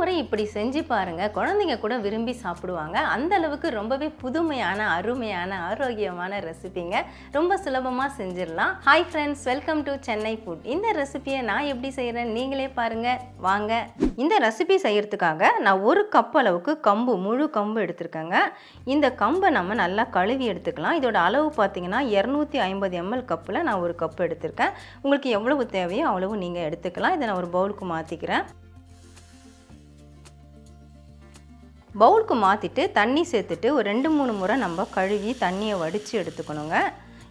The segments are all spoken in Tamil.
முறை இப்படி செஞ்சு பாருங்க. குழந்தைங்க கூட விரும்பி சாப்பிடுவாங்க. அந்த அளவுக்கு ரொம்பவே புதுமையான அருமையான ஆரோக்கியமான ரெசிபிங்க. ரொம்ப சுலபமாக செஞ்சிடலாம். Hi friends welcome to Chennai food இந்த ரெசிபியை நான் எப்படி செய்கிறேன் நீங்களே பாருங்க. வாங்க. இந்த ரெசிபி செய்யறதுக்காக நான் ஒரு கப் அளவுக்கு கம்பு முழு கம்பு எடுத்திருக்கேங்க. இந்த கம்பை நம்ம நல்லா கழுவி எடுத்துக்கலாம். இதோட அளவு பார்த்தீங்கன்னா இரநூத்தி ஐம்பது எம்எல் கப்பில் நான் ஒரு கப் எடுத்திருக்கேன். உங்களுக்கு எவ்வளவு தேவையோ அவ்வளவு நீங்கள் எடுத்துக்கலாம். இதை நான் ஒரு பவுலுக்கு மாற்றிக்கிறேன் பவுலுக்கு மாற்றிட்டு தண்ணி சேர்த்துட்டு ஒரு ரெண்டு மூணு முறை நம்ம கழுவி தண்ணியை வடித்து எடுத்துக்கணுங்க.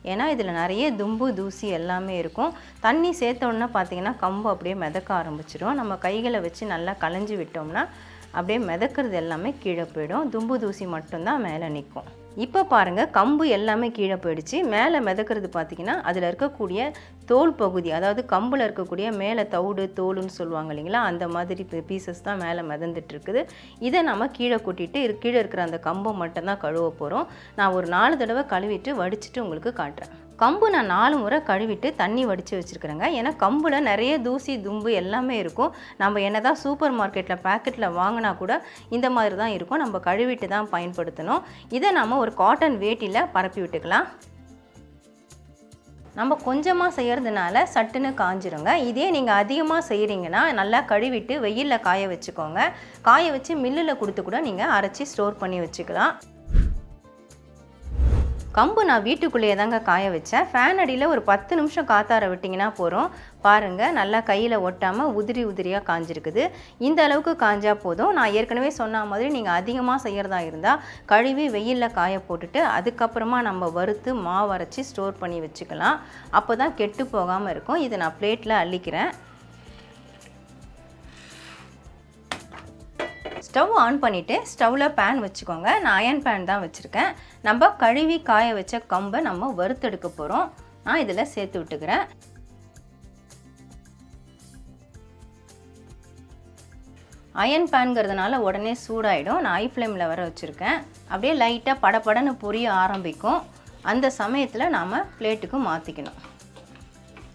ஏன்னா இதில் நிறைய தும்பு தூசி எல்லாமே இருக்கும். தண்ணி சேர்த்தோன்னா பார்த்திங்கன்னா பார்த்தீங்கன்னா கம்பு அப்படியே மிதக்க ஆரம்பிச்சிடும். நம்ம கைகளை வச்சு நல்லா களைஞ்சி விட்டோம்னா அப்படியே மிதக்கிறது எல்லாமே கீழே போயிடும். தும்பு தூசி மட்டும்தான் மேலே நிற்கும். இப்போ பாருங்கள் கம்பு எல்லாமே கீழே போயிடுச்சு. மேலே மிதக்கிறது பார்த்திங்கன்னா அதில் இருக்கக்கூடிய தோல் பகுதி அதாவது கம்பில் இருக்கக்கூடிய மேலே தவிடு தோலுன்னு சொல்லுவாங்க இல்லைங்களா? அந்த மாதிரி பீசஸ் தான் மேலே மிதந்துட்டு இருக்குது இதை நம்ம கீழே கொட்டிட்டு இரு- கீழே இருக்கிற அந்த கம்பை மட்டும்தான் கழுவ போகிறோம் நான் ஒரு நாலு தடவை கழுவிட்டு வடிச்சிட்டு உங்களுக்கு காட்டுறேன். கம்பு நான் நாலு முறை கழுவிட்டு தண்ணி வடித்து வச்சுருக்கிறேங்க. ஏன்னா கம்பில் நிறைய தூசி தும்பு எல்லாமே இருக்கும். நம்ம என்ன தான் சூப்பர் மார்க்கெட்டில் பேக்கெட்டில் வாங்கினா கூட இந்த மாதிரி தான் இருக்கும். நம்ம கழுவிட்டு தான் பயன்படுத்தணும். இதை நம்ம ஒரு காட்டன் வேட்டியில் பரப்பி விட்டுக்கலாம். நம்ம கொஞ்சமாக செய்கிறதுனால சட்டுன்னு காஞ்சிருங்க. இதே நீங்கள் அதிகமாக செய்கிறீங்கன்னா நல்லா கழுவிட்டு வெயிலில் காய வச்சுக்கோங்க. காய வச்சு மில்லில் கொடுத்து கூட நீங்கள் அரைச்சி ஸ்டோர் பண்ணி வச்சுக்கலாம். கம்பு நான் வீட்டுக்குள்ளேயே தாங்க காய வச்சேன். ஃபேன் அடியில் ஒரு பத்து நிமிஷம் காத்தார விட்டிங்கன்னா போகிறோம் பாருங்கள் நல்லா கையில் ஒட்டாமல் உதிரி உதிரியாக காஞ்சிருக்குது. இந்த அளவுக்கு காஞ்சா போதும். நான் ஏற்கனவே சொன்ன மாதிரி நீங்கள் அதிகமாக செய்கிறதா இருந்தால் கழுவி வெயிலில் காய போட்டுட்டு அதுக்கப்புறமா நம்ம வறுத்து மாவு அரைச்சி ஸ்டோர் பண்ணி வச்சுக்கலாம். அப்போ தான் கெட்டு போகாமல் இருக்கும். இதை நான் பிளேட்டில் அள்ளிக்கிறேன். ஸ்டவ் ஆன் பண்ணிவிட்டு ஸ்டவ்வில் பேன் வச்சுக்கோங்க. நான் அயன் பேன் தான் வச்சுருக்கேன். நம்ம கழுவி காய வச்ச கம்பை நம்ம வறுத்தெடுக்க போகிறோம் நான் இதில் சேர்த்து விட்டுக்கிறேன். அயன் பேன்கிறதுனால உடனே சூடாயிடும். நான் ஐ ஃப்ளேமில் வர வச்சுருக்கேன். அப்படியே லைட்டாக படபடன்னு பொரிய ஆரம்பிக்கும். அந்த சமயத்தில் நாம் பிளேட்டுக்கு மாற்றிக்கணும்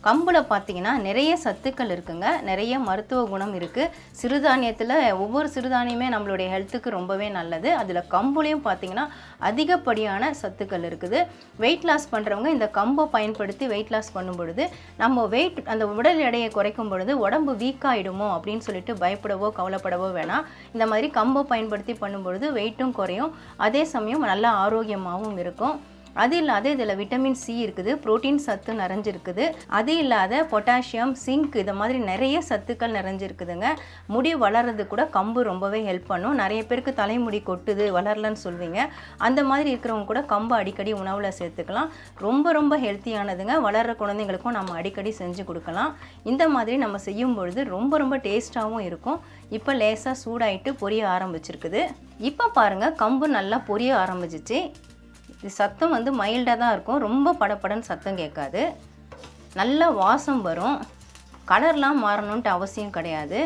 கம்பில் பார்த்தீங்கன்னா நிறைய சத்துக்கள் இருக்குங்க. நிறைய மருத்துவ குணம் இருக்குது சிறுதானியத்தில் ஒவ்வொரு சிறுதானியமே நம்மளுடைய ஹெல்த்துக்கு ரொம்பவே நல்லது. அதில் கம்புலேயும் பார்த்தீங்கன்னா அதிகப்படியான சத்துக்கள் இருக்குது. வெயிட் லாஸ் பண்ணுறவங்க இந்த கம்பை பயன்படுத்தி வெயிட் லாஸ் பண்ணும் பொழுது நம்ம வெயிட் அந்த உடல் எடையை குறைக்கும் பொழுது உடம்பு வீக்காகிடுமோ அப்படின்னு சொல்லிட்டு பயப்படவோ கவலைப்படவோ வேணாம். இந்த மாதிரி கம்பை பயன்படுத்தி பண்ணும் பொழுது வெயிட்டும் குறையும். அதே சமயம் நல்லா ஆரோக்கியமாகவும் இருக்கும். அது இல்லாத இதில் விட்டமின் சி இருக்குது புரோட்டீன் சத்து நிறைஞ்சிருக்குது. அது இல்லாத பொட்டாசியம் சிங்க் இது மாதிரி நிறைய சத்துக்கள் நிறைஞ்சிருக்குதுங்க. முடி வளர்றது கூட கம்பு ரொம்பவே ஹெல்ப் பண்ணும். நிறைய பேருக்கு தலைமுடி கொட்டுது வளரலன்னு சொல்வீங்க. அந்த மாதிரி இருக்கிறவங்க கூட கம்பு அடிக்கடி உணவில் சேர்த்துக்கலாம். ரொம்ப ரொம்ப ஹெல்த்தியானதுங்க வளர்கிற குழந்தைங்களுக்கும் நம்ம அடிக்கடி செஞ்சு கொடுக்கலாம். இந்த மாதிரி நம்ம செய்யும் பொழுது ரொம்ப ரொம்ப டேஸ்ட்டாகவும் இருக்கும். இப்போ லேசாக சூடாயிட்டு பொரிய ஆரம்பிச்சிருக்குது. இப்போ பாருங்கள் கம்பு நல்லா பொரிய ஆரம்பிச்சிச்சு. இது சத்தம் வந்து மைல்டாக தான் இருக்கும். ரொம்ப படபடன்னு சத்தம் கேட்காது. நல்ல வாசம் வரும். கலர்லாம் மாறணுன்ட்டு அவசியம் கிடையாது.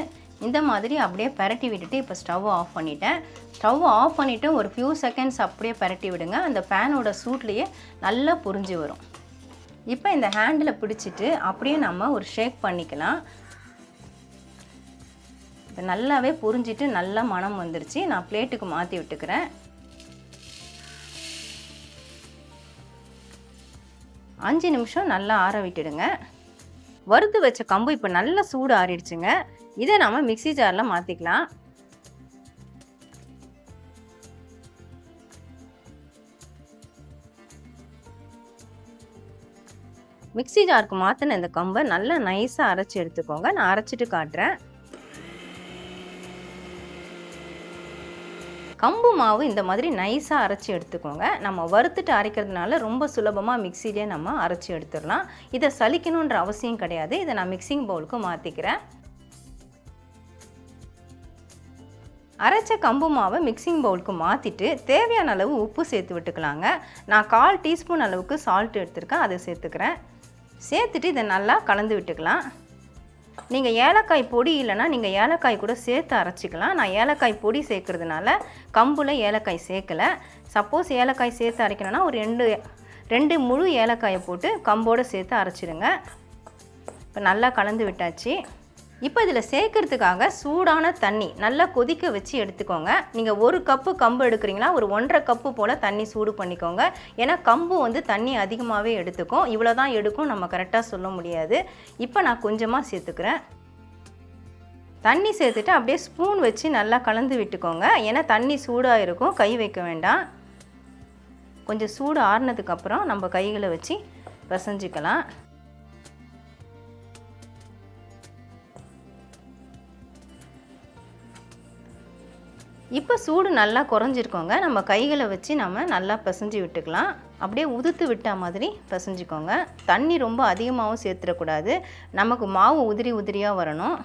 இந்த மாதிரி அப்படியே பெரட்டி விட்டுட்டு இப்போ ஸ்டவ் ஆஃப் பண்ணிட்டேன். ஸ்டவ் ஆஃப் பண்ணிவிட்டு ஒரு ஃபியூ செகண்ட்ஸ் அப்படியே பரட்டி விடுங்க. அந்த பேனோட சூட்லேயே நல்லா புரிஞ்சு வரும். இப்போ இந்த ஹேண்டில் பிடிச்சிட்டு அப்படியே நம்ம ஒரு ஷேக் பண்ணிக்கலாம். இப்போ நல்லாவே புரிஞ்சிட்டு நல்லா மனம் வந்துருச்சு. நான் பிளேட்டுக்கு மாற்றி விட்டுக்கிறேன். அஞ்சு நிமிஷம் நல்லா ஆற விட்டுடுங்க. வறுத்து வச்ச கம்பு இப்போ நல்லா சூடு ஆறிடுச்சுங்க. இதை நாம் மிக்சி ஜாரில் மாற்றிக்கலாம் மிக்ஸி ஜாருக்கு மாற்றின இந்த கம்பை நல்லா நைஸாக அரைச்சி எடுத்துக்கோங்க. நான் அரைச்சிட்டு காட்டுறேன். கம்பு மாவு இந்த மாதிரி நைஸாக அரைச்சி எடுத்துக்கோங்க. நம்ம வறுத்துட்டு அரைக்கிறதுனால ரொம்ப சுலபமாக மிக்சிலே நம்ம அரைச்சி எடுத்துடலாம். இதை சலிக்கணுன்ற அவசியம் கிடையாது. இதை நான் மிக்சிங் பவுலுக்கு மாற்றிக்கிறேன் அரைச்ச கம்பு மாவை மிக்சிங் பவுலுக்கு மாற்றிட்டு தேவையான அளவு உப்பு சேர்த்து விட்டுக்கலாங்க. நான் கால் டீஸ்பூன் அளவுக்கு சால்ட் எடுத்திருக்கேன். அதை சேர்த்துக்கிறேன். சேர்த்துட்டு இதை நல்லா கலந்து விட்டுக்கலாம். நீங்கள் ஏலக்காய் பொடி இல்லைன்னா நீங்கள் ஏலக்காய் கூட சேர்த்து அரைச்சிக்கலாம். நான் ஏலக்காய் பொடி சேர்க்குறதுனால கம்பில் ஏலக்காய் சேர்க்கலை. சப்போஸ் ஏலக்காய் சேர்த்து அரைக்கணும்னா ஒரு ரெண்டு ரெண்டு முழு ஏலக்காயை போட்டு கம்போடு சேர்த்து அரைச்சிடுங்க. இப்போ நல்லா கலந்து விட்டாச்சு. இப்போ இதில் சேர்க்கறதுக்காக சூடான தண்ணி நல்லா கொதிக்க வச்சு எடுத்துக்கோங்க. நீங்கள் ஒரு கப்பு கம்பு எடுக்கிறீங்களா ஒரு ஒன்றரை கப்பு போல் தண்ணி சூடு பண்ணிக்கோங்க. ஏன்னா கம்பு வந்து தண்ணி அதிகமாகவே எடுத்துக்கும். இவ்வளோ தான் எடுக்கும் நம்ம கரெக்டாக சொல்ல முடியாது. இப்போ நான் கொஞ்சமாக சேர்த்துக்கிறேன். தண்ணி சேர்த்துட்டு அப்படியே ஸ்பூன் வச்சு நல்லா கலந்து விட்டுக்கோங்க. ஏன்னா தண்ணி சூடாக இருக்கும் கை வைக்க வேண்டாம். கொஞ்சம் சூடு ஆறுனதுக்கப்புறம் நம்ம கைகளை வச்சு பிசைஞ்சிக்கலாம் இப்போ சூடு நல்லா குறைஞ்சிருக்கோங்க. நம்ம கைகளை வச்சு நம்ம நல்லா பிசைஞ்சு விட்டுக்கலாம். அப்படியே உதுத்து விட்ட மாதிரி பிசைஞ்சிக்கோங்க. தண்ணி ரொம்ப அதிகமாகவும் சேர்த்துடக்கூடாது. நமக்கு மாவு உதிரி உதிரியாக வரணும்.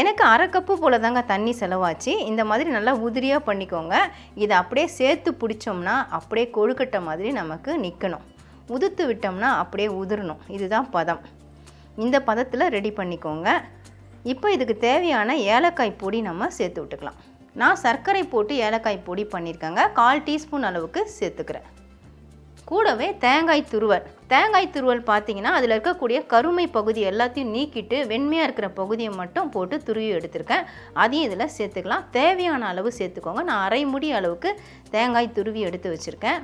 எனக்கு அரை கப்பு போல் தாங்க தண்ணி செலவாச்சு. இந்த மாதிரி நல்லா உதிரியாக பண்ணிக்கோங்க. இதை அப்படியே சேர்த்து பிடிச்சோம்னா அப்படியே கொழுக்கட்டை மாதிரி நமக்கு நிற்கணும் உதுத்து விட்டோம்னா அப்படியே உதிரணும். இதுதான் பதம். இந்த பதத்தில் ரெடி பண்ணிக்கோங்க. இப்போ இதுக்கு தேவையான ஏலக்காய் பொடி நம்ம சேர்த்து விட்டுக்கலாம். நான் சர்க்கரை போட்டு ஏலக்காய் பொடி பண்ணியிருக்கேங்க. கால் டீஸ்பூன் அளவுக்கு சேர்த்துக்கிறேன். கூடவே தேங்காய் துருவல். தேங்காய் துருவல் பார்த்தீங்கன்னா அதில் இருக்கக்கூடிய கருமை பகுதி எல்லாத்தையும் நீக்கிட்டு வெண்மையாக இருக்கிற பகுதியை மட்டும் போட்டு துருவி எடுத்திருக்கேன். அதையும் இதில் சேர்த்துக்கலாம். தேவையான அளவு சேர்த்துக்கோங்க. நான் அரை முடி அளவுக்கு தேங்காய் துருவி எடுத்து வச்சுருக்கேன்.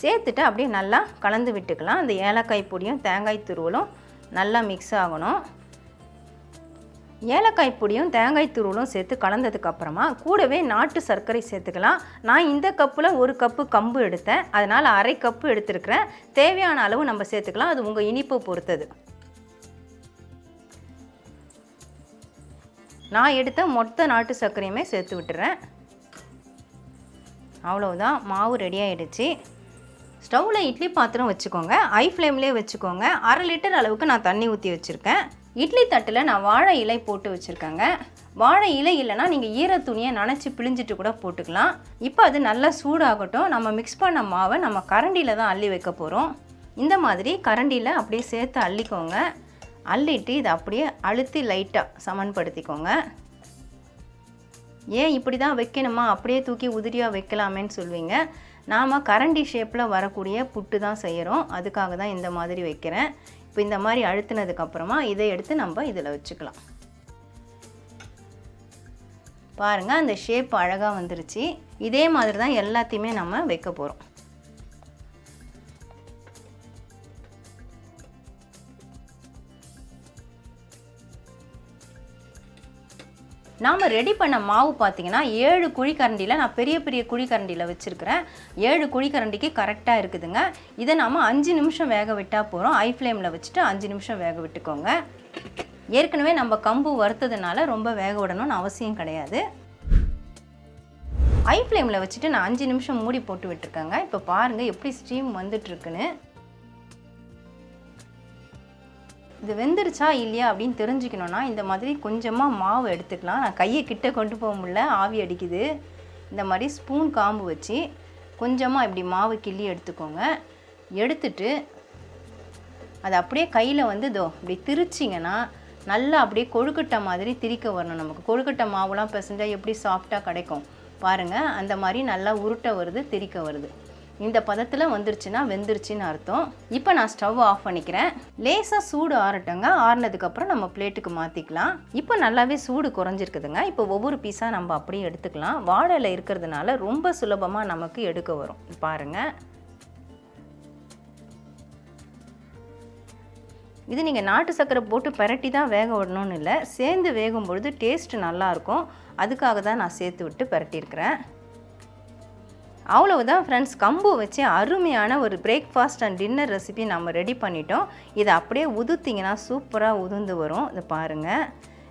சேர்த்துட்டு அப்படியே நல்லா கலந்து விட்டுக்கலாம். அந்த ஏலக்காய் பொடியும் தேங்காய் துருவலும் நல்லா மிக்ஸ் ஆகணும். ஏலக்காய் பொடியும் தேங்காய் துருவலும் சேர்த்து கலந்ததுக்கப்புறமா கூடவே நாட்டு சர்க்கரை சேர்த்துக்கலாம். நான் இந்த கப்பில் ஒரு கப்பு கம்பு எடுத்தேன். அதனால் அரை கப்பு எடுத்துருக்கிறேன். தேவையான அளவு நம்ம சேர்த்துக்கலாம். அது உங்கள் இனிப்பை பொறுத்தது. நான் எடுத்த மொத்த நாட்டு சர்க்கரையுமே சேர்த்து விட்டுறேன். அவ்வளோதான் மாவு ரெடி ஆகிடுச்சு ஸ்டவ்வில் இட்லி பாத்திரம் வச்சுக்கோங்க. ஐ ஃப்ளேம்லேயே வச்சுக்கோங்க. அரை லிட்டர் அளவுக்கு நான் தண்ணி ஊற்றி வச்சுருக்கேன். இட்லி தட்டில் நான் வாழை இலை போட்டு வச்சுருக்கேங்க. வாழை இலை இல்லைன்னா நீங்கள் ஈர துணியை நனைச்சி பிழிஞ்சிட்டு கூட போட்டுக்கலாம். இப்போ அது நல்லா சூடாகட்டும். நம்ம மிக்ஸ் பண்ண மாவை நம்ம கரண்டியில் தான் அள்ளி வைக்க போகிறோம் இந்த மாதிரி கரண்டியில் அப்படியே சேர்த்து அள்ளிக்கோங்க. அள்ளிட்டு இதை அப்படியே அழுத்தி லைட்டாக சமன்படுத்திக்கோங்க. ஏன் இப்படி தான் வைக்கணுமா? அப்படியே தூக்கி உதிரியாக வைக்கலாமேன்னு சொல்வீங்க. நாம் கரண்டி ஷேப்பில் வரக்கூடிய புட்டு தான் செய்கிறோம் அதுக்காக தான் இந்த மாதிரி வைக்கிறேன். இப்போ இந்த மாதிரி அழுத்தினதுக்கப்புறமா இதை எடுத்து நம்ம இதில் வச்சுக்கலாம். பாருங்கள் அந்த ஷேப் அழகாக வந்துருச்சு. இதே மாதிரி தான் எல்லாத்தையுமே நம்ம வைக்க போகிறோம் நாம் ரெடி பண்ண மாவு பார்த்தீங்கன்னா ஏழு குழிக்கரண்டியில் நான் பெரிய பெரிய குழிக்கரண்டியில் வச்சுருக்கிறேன். ஏழு குழிக்கரண்டிக்கு கரெக்டாக இருக்குதுங்க. இதை நாம் அஞ்சு நிமிஷம் வேக விட்டால் போகிறோம் ஐ ஃப்ளேமில் வச்சுட்டு அஞ்சு நிமிஷம் வேக விட்டுக்கோங்க. ஏற்கனவே நம்ம கம்பு வறுத்ததுனால ரொம்ப வேக விடணும்னு அவசியம் கிடையாது. ஐ ஃப்ளேமில் வச்சுட்டு நான் அஞ்சு நிமிஷம் மூடி போட்டு விட்டுருக்கேங்க. இப்போ பாருங்கள் எப்படி ஸ்டீம் வந்துட்டுருக்குன்னு இது வெந்துருச்சா இல்லையா அப்படின்னு தெரிஞ்சுக்கணுன்னா இந்த மாதிரி கொஞ்சமாக மாவு எடுத்துக்கலாம். நான் கையை கிட்ட கொண்டு போக முடியல ஆவி அடிக்குது. இந்த மாதிரி ஸ்பூன் காம்பு வச்சு கொஞ்சமாக இப்படி மாவு கிள்ளி எடுத்துக்கோங்க. எடுத்துட்டு அது அப்படியே கையில் வந்து இதோ இப்படி திரிச்சிங்கன்னா நல்லா அப்படியே கொழுக்கட்டை மாதிரி திரிக்க வரணும் நமக்கு. கொழுக்கட்டை மாவுலாம் பிசைஞ்சால் எப்படி சாஃப்டாக கிடைக்கும்? பாருங்கள் அந்த மாதிரி நல்லா உருட்டை வருது திரிக்க வருது. இந்த பதத்தில் வந்துருச்சுன்னா வெந்துருச்சுன்னு அர்த்தம். இப்போ நான் ஸ்டவ் ஆஃப் பண்ணிக்கிறேன். லேசாக சூடு ஆறட்டுங்க. ஆறுனதுக்கப்புறம் நம்ம பிளேட்டுக்கு மாற்றிக்கலாம் இப்போ நல்லாவே சூடு குறைஞ்சிருக்குதுங்க. இப்போ ஒவ்வொரு பீஸாக நம்ம அப்படியே எடுத்துக்கலாம். வாழையில் இருக்கிறதுனால ரொம்ப சுலபமாக நமக்கு எடுக்க வரும். பாருங்கள் இது நீங்கள் நாட்டு சர்க்கரை போட்டு பரட்டி தான் வேக விடணும்னு இல்லை. சேர்ந்து வேகும் பொழுது டேஸ்ட்டு நல்லாயிருக்கும் அதுக்காக தான் நான் சேர்த்து விட்டு பரட்டியிருக்கிறேன். அவ்வளவுதான் ஃப்ரெண்ட்ஸ் கம்பு வச்சு அருமையான ஒரு பிரேக்ஃபாஸ்ட் அண்ட் டின்னர் ரெசிபி நம்ம ரெடி பண்ணிட்டோம். இதை அப்படியே உதுத்திங்கன்னா சூப்பராக உதுந்து வரும். இதை பாருங்கள்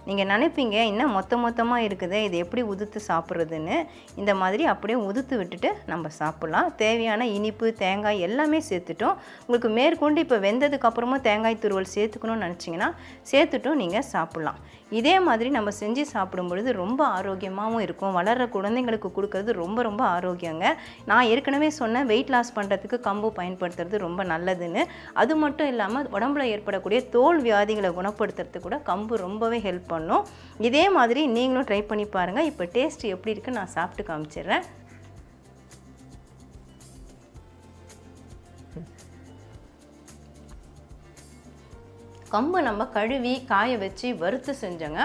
நீங்கள் நினைப்பீங்க இன்னும் மொத்த மொத்தமாக இருக்குது? இது எப்படி உதுத்து சாப்பிட்றதுன்னு? இந்த மாதிரி அப்படியே உதுத்து விட்டுட்டு நம்ம சாப்பிட்லாம். தேவையான இனிப்பு தேங்காய் எல்லாமே சேர்த்துட்டோம். உங்களுக்கு மேற்கொண்டு இப்போ வெந்ததுக்கப்புறமா தேங்காய் துருவல் சேர்த்துக்கணும்னு நினச்சிங்கன்னா சேர்த்துட்டும் நீங்கள் சாப்பிட்லாம். இதே மாதிரி நம்ம செஞ்சு சாப்பிடும் பொழுது ரொம்ப ஆரோக்கியமாகவும் இருக்கும். வளர்கிற குழந்தைங்களுக்கு கொடுக்கறது ரொம்ப ரொம்ப ஆரோக்கியங்க. நான் ஏற்கனவே சொன்னேன் வெயிட் லாஸ் பண்ணுறதுக்கு கம்பு பயன்படுத்துறது ரொம்ப நல்லதுன்னு. அது மட்டும் இல்லாமல் உடம்புல ஏற்படக்கூடிய தோல் வியாதிகளை குணப்படுத்துறதுக்கு கூட கம்பு ரொம்பவே ஹெல்ப் பண்ணோம் இதே மாதிரி நீங்களும் ட்ரை பண்ணி பாருங்கள் இப்போ டேஸ்ட் எப்படி இருக்குன்னு நான் சாப்பிட்டு காமிச்சிடுறேன். கம்பு நம்ம கழுவி காய வச்சு வறுத்து செஞ்சோங்க.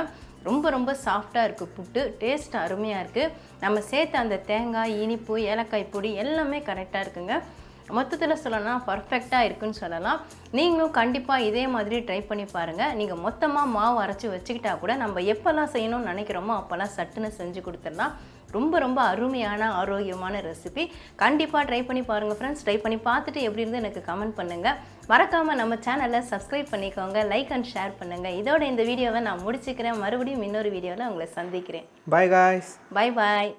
ரொம்ப ரொம்ப சாஃப்டாக இருக்குது புட்டு டேஸ்ட் அருமையாக இருக்குது நம்ம சேர்த்த அந்த தேங்காய் இனிப்பு ஏலக்காய் பொடி எல்லாமே கரெக்டாக இருக்குங்க. மொத்தத்தில் சொல்லலாம் பர்ஃபெக்டாக இருக்குன்னு சொல்லலாம். நீங்களும் கண்டிப்பாக இதே மாதிரி ட்ரை பண்ணி பாருங்கள் நீங்கள் மொத்தமாக மாவு அரைச்சி வச்சுக்கிட்டா கூட நம்ம எப்போல்லாம் செய்யணும்னு நினைக்கிறோமோ அப்போல்லாம் சட்டுன்னு செஞ்சு கொடுத்துடலாம். ரொம்ப ரொம்ப அருமையான ஆரோக்கியமான ரெசிபி கண்டிப்பாக ட்ரை பண்ணி பாருங்கள் ஃப்ரெண்ட்ஸ் ட்ரை பண்ணி பார்த்துட்டு எப்படி இருந்து எனக்கு கமெண்ட் பண்ணுங்கள் மறக்காமல் நம்ம சேனலை சப்ஸ்கிரைப் பண்ணிக்கோங்க. லைக் அண்ட் ஷேர் பண்ணுங்கள் இதோட இந்த வீடியோவை நான் முடிச்சுக்கிறேன். மறுபடியும் இன்னொரு வீடியோவில் உங்களை சந்திக்கிறேன். Bye guys bye bye